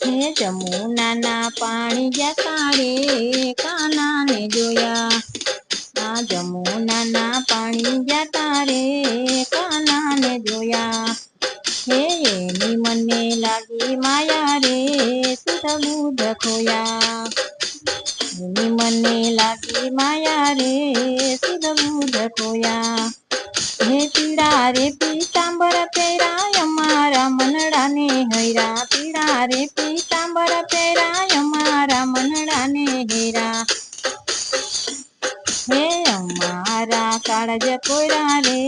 હે જમુનાના પાણી જતા રે કાનાને જોયા. આ જમુનાના પાણી જતા રે કાનાને જોયા. હે એની મને લાગી માયા રે સુધ બુધ ખોયા. એની મને લાગી માયા રે સુધ બુધ ખોયા. હે પીડા રે પીતાંબર પહેરાય અમારા મનડાને હૈરા. પીડા રે પીતાંબર પહેરાય અમારા મનડાને હેરા. હે અમારા કાળજ કોરા રે,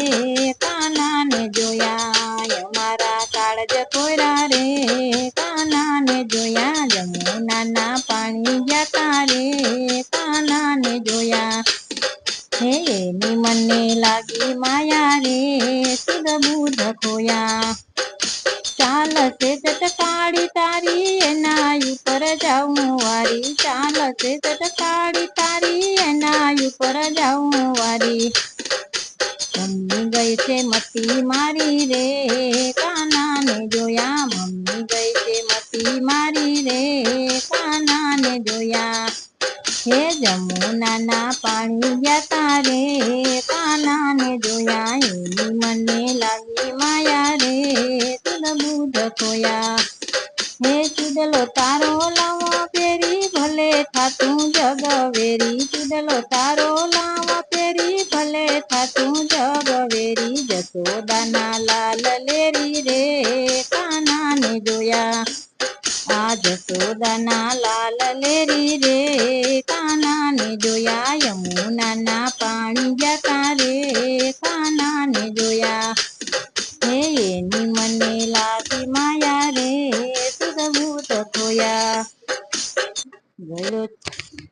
કાનાને જોયા. અમારા કાળજ કોરા રે, કાનાને જોયા. જમુનાના પાણી જતા રે, કાનાને જોયા. હે એની મને લાગી માયા રે સુધ બુધ ખોયા. ચાલશે ચટકાળી તારી એના ઉપર જાઉં વારી. ચાલશે તાળી તારી એના ઉપર જાઉં વારી. મમ્મી ગઈ છે મતી મારી રે, કાનાને જોયા. મમ્મી ગઈ છે મતી મારી રે, કાનાને જોયા. હે જમુનાના પાણી ગયા તારે, કાનાને જોયા. એની મને લાગી માયા રે તુલ બુધ ખોયા. હે ચુદલો તારો લાવો પેરી ભલે થાતું જગ વેરી. ચુદલો તારો લાવો પેરી ભલે થાતું જગ વેરી. જસોદાના લાલ લેરી રે, કાનાને જોયા. આ જસોદાના લાલ લેરી રે, કાનાને જોયા. રે સુધ ભૂત ખોયા બોલો